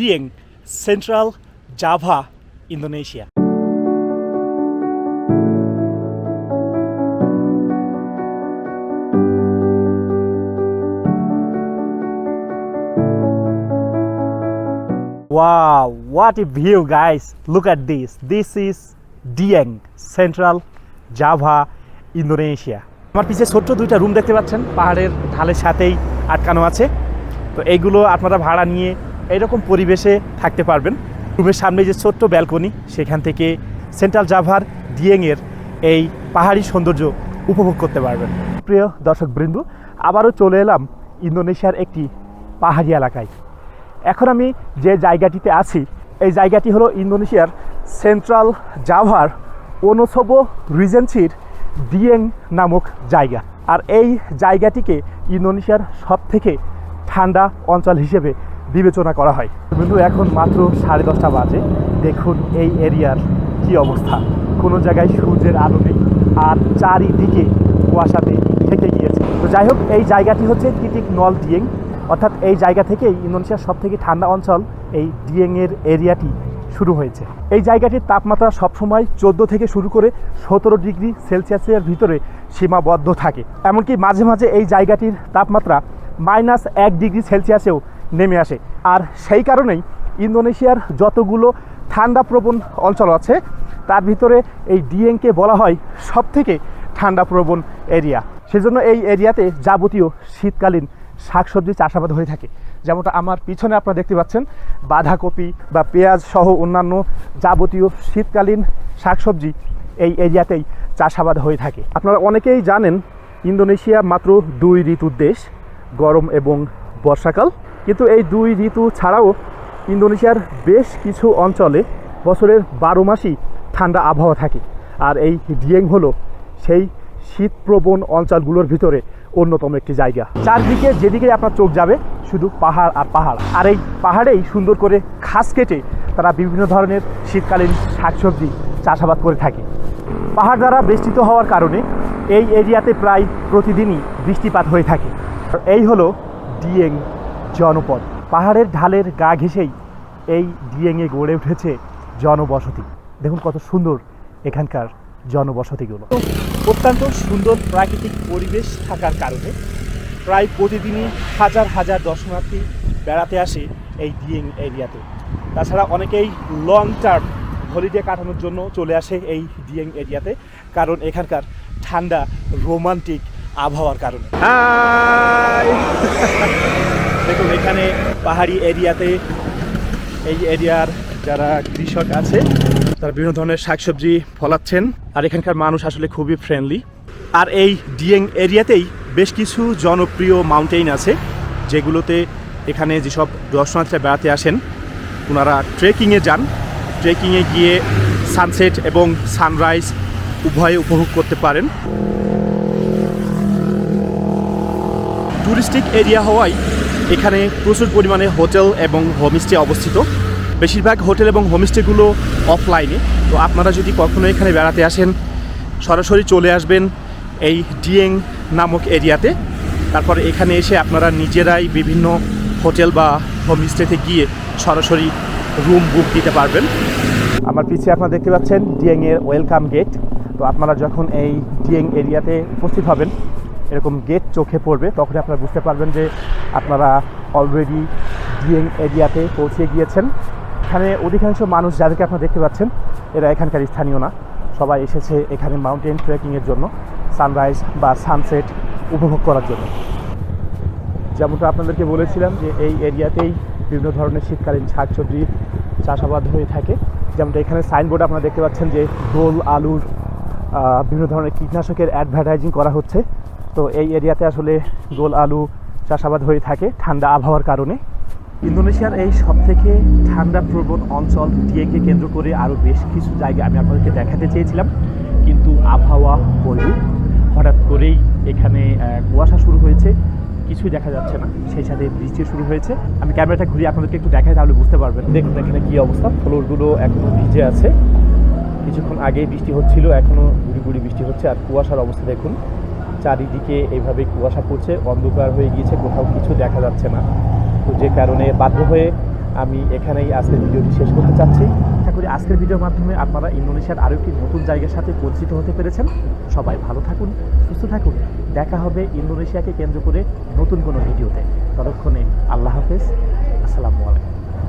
Dieng, Central Java, Indonesia. Wow, what a view, guys! Look at this. This is Dieng, Central Java, Indonesia. আমার পিছে ছোট্ট দুইটা room দেখতে পাচ্ছেন পাহাড়ের ঢালের সাথেই আটকানো আছে তো এইগুলো আপনারা ভাড়া নিয়ে এইরকম পরিবেশে থাকতে পারবেন। রুমের সামনে যে ছোট্ট ব্যালকনি, সেখান থেকে সেন্ট্রাল জাভার ডিয়েংয়ের এই পাহাড়ি সৌন্দর্য উপভোগ করতে পারবেন। প্রিয় দর্শক বৃন্দু আবারও চলে এলাম ইন্দোনেশিয়ার একটি পাহাড়ি এলাকায়। এখন আমি যে জায়গাটিতে আছি, এই জায়গাটি হলো ইন্দোনেশিয়ার সেন্ট্রাল জাভার ওনোসোবো রিজেন্সির ডিয়েং নামক জায়গা। আর এই জায়গাটিকে ইন্দোনেশিয়ার সব থেকে ঠান্ডা অঞ্চল হিসেবে বিবেচনা করা হয়। কিন্তু এখন মাত্র সাড়ে দশটা বাজে। দেখুন এই এরিয়ার কি অবস্থা। কোনো জায়গায় সূর্যের আলো নেই আর চারিদিকে কুয়াশাতে থেকে গিয়েছে। তো যাই হোক, এই জায়গাটি হচ্ছে কিটিক নল ডিয়েং। অর্থাৎ এই জায়গা থেকেই ইন্দোনেশিয়ার সব থেকে ঠান্ডা অঞ্চল এই ডিয়েংয়ের এরিয়াটি শুরু হয়েছে। এই জায়গাটির তাপমাত্রা সবসময় চোদ্দ থেকে শুরু করে সতেরো ডিগ্রি সেলসিয়াসের ভিতরে সীমাবদ্ধ থাকে। এমনকি মাঝে মাঝে এই জায়গাটির তাপমাত্রা মাইনাস এক ডিগ্রি সেলসিয়াসেও নেমে আসে। আর সেই কারণেই ইন্দোনেশিয়ার যতগুলো ঠান্ডা প্রবণ অঞ্চল আছে, তার ভিতরে এই ডিএনকে বলা হয় সব থেকে ঠান্ডা প্রবণ এরিয়া। সেজন্য এই এরিয়াতে যাবতীয় শীতকালীন শাকসবজি চাষাবাদ হয়ে থাকে। যেমনটা আমার পিছনে আপনারা দেখতে পাচ্ছেন, বাঁধাকপি বা পেঁয়াজ সহ অন্যান্য যাবতীয় শীতকালীন শাকসবজি এই এরিয়াতেই চাষাবাদ হয়ে থাকে। আপনারা অনেকেই জানেন, ইন্দোনেশিয়া মাত্র দুই ঋতুর দেশ, গরম এবং বর্ষাকাল। কিন্তু এই দুই ঋতু ছাড়াও ইন্দোনেশিয়ার বেশ কিছু অঞ্চলে বছরের বারো মাসই ঠান্ডা আবহাওয়া থাকে। আর এই ডিয়েং হলো সেই শীতপ্রবণ অঞ্চলগুলোর ভিতরে অন্যতম একটি জায়গা। চারদিকে যেদিকে আপনার চোখ যাবে, শুধু পাহাড় আর পাহাড়। আর এই পাহাড়েই সুন্দর করে খাস কেটে তারা বিভিন্ন ধরনের শীতকালীন শাকসবজি চাষাবাদ করে থাকে। পাহাড় দ্বারা বেষ্টিত হওয়ার কারণে এই এরিয়াতে প্রায় প্রতিদিনই বৃষ্টিপাত হয়ে থাকে। এই হলো ডিএং জনপদ। পাহাড়ের ঢালের গা ঘেঁষেই এই ডিএংয়ে গড়ে উঠেছে জনবসতি। দেখুন কত সুন্দর এখানকার জনবসতিগুলো। অত্যন্ত সুন্দর প্রাকৃতিক পরিবেশ থাকার কারণে প্রায় প্রতিদিনই হাজার হাজার দর্শনার্থী বেড়াতে আসে এই ডিএং এরিয়াতে। তাছাড়া অনেকেই লং টার্ম হলিডে কাটানোর জন্য চলে আসে এই ডিএং এরিয়াতে, কারণ এখানকার ঠান্ডা রোমান্টিক আবহাওয়ার কারণে। দেখুন এখানে পাহাড়ি এরিয়াতে এই এরিয়ার যারা কৃষক আছে, তারা বিভিন্ন ধরনের শাকসবজি ফলাচ্ছেন। আর এখানকার মানুষ আসলে খুবই ফ্রেন্ডলি আর এই ডিএং এরিয়াতেই বেশ কিছু জনপ্রিয় মাউন্টেইন আছে, যেগুলোতে এখানে যেসব দর্শনার্থীরা বেড়াতে আসেন, ওনারা ট্রেকিংয়ে যান। ট্রেকিংয়ে গিয়ে সানসেট এবং সানরাইজ উভয়ে উপভোগ করতে পারেন। টুরিস্টিক এরিয়া হওয়ায় এখানে প্রচুর পরিমাণে হোটেল এবং হোমস্টে অবস্থিত। বেশিরভাগ হোটেল এবং হোমস্টেগুলো অফলাইনে তো আপনারা যদি কখনো এখানে বেড়াতে আসেন, সরাসরি চলে আসবেন এই ডিএং নামক এরিয়াতে। তারপরে এখানে এসে আপনারা নিজেরাই বিভিন্ন হোটেল বা হোমস্টেতে গিয়ে সরাসরি রুম বুক দিতে পারবেন। আমার পিছিয়ে আপনারা দেখতে পাচ্ছেন ডিএংয়ের ওয়েলকাম গেট। তো আপনারা যখন এই ডিএং এরিয়াতে উপস্থিত হবেন এরকম গেট চোখে পড়বে তখন আপনারা বুঝতে পারবেন যে আপনারা অলরেডি ডিএং এরিয়াতে পৌঁছে গিয়েছেন। এখানে অধিকাংশ মানুষ যাদেরকে আপনারা দেখতে পাচ্ছেন, এরা এখানকার স্থানীয় না। সবাই এসেছে এখানে মাউন্টেন ট্রেকিংয়ের জন্য সানরাইজ বা সানসেট উপভোগ করার জন্য। যেমনটা আপনাদেরকে বলেছিলাম যে এই এরিয়াতেই বিভিন্ন ধরনের শীতকালীন শাকসবজি চাষাবাদ হয়ে থাকে। যেমনটা এখানে সাইনবোর্ড আপনারা দেখতে পাচ্ছেন যে দোল, আলুর বিভিন্ন ধরনের কীটনাশকের অ্যাডভার্টাইজিং করা হচ্ছে। তো এই এরিয়াতে আসলে গোল আলু চাষাবাদ হয়ে থাকে ঠান্ডা আবহাওয়ার কারণে। ইন্দোনেশিয়ার এই সব থেকে ঠান্ডা প্রবণ অঞ্চল ডিএকে কেন্দ্র করে আরও বেশ কিছু জায়গা আমি আপনাদেরকে দেখাতে চেয়েছিলাম। কিন্তু আবহাওয়া বৈরূপ। হঠাৎ করেই এখানে কুয়াশা শুরু হয়েছে। কিছুই দেখা যাচ্ছে না। সেই সাথে বৃষ্টি শুরু হয়েছে। আমি ক্যামেরাটা ঘুরিয়ে আপনাদেরকে একটু দেখাই, তাহলে বুঝতে পারবেন। দেখুন এখানে কী অবস্থা। ফ্লোরগুলো এখনও ভিজে আছে। কিছুক্ষণ আগেই বৃষ্টি হচ্ছিল এখনও গুড়ি গুড়ি বৃষ্টি হচ্ছে। আর কুয়াশার অবস্থা দেখুন। চারিদিকে এইভাবে কুয়াশা পড়ছে, অন্ধকার হয়ে গিয়েছে, কোথাও কিছু দেখা যাচ্ছে না। তো যে কারণে বাধ্য হয়ে আমি এখানেই আজকের ভিডিওটি শেষ করতে চাচ্ছি। আশা করি আজকের ভিডিওর মাধ্যমে আপনারা ইন্দোনেশিয়ার আরও একটি নতুন জায়গার সাথে পরিচিত হতে পেরেছেন। সবাই ভালো থাকুন, সুস্থ থাকুন। দেখা হবে ইন্দোনেশিয়াকে কেন্দ্র করে নতুন কোনো ভিডিওতে। ততক্ষণে আল্লাহ হাফেজ। আসসালামু আলাইকুম।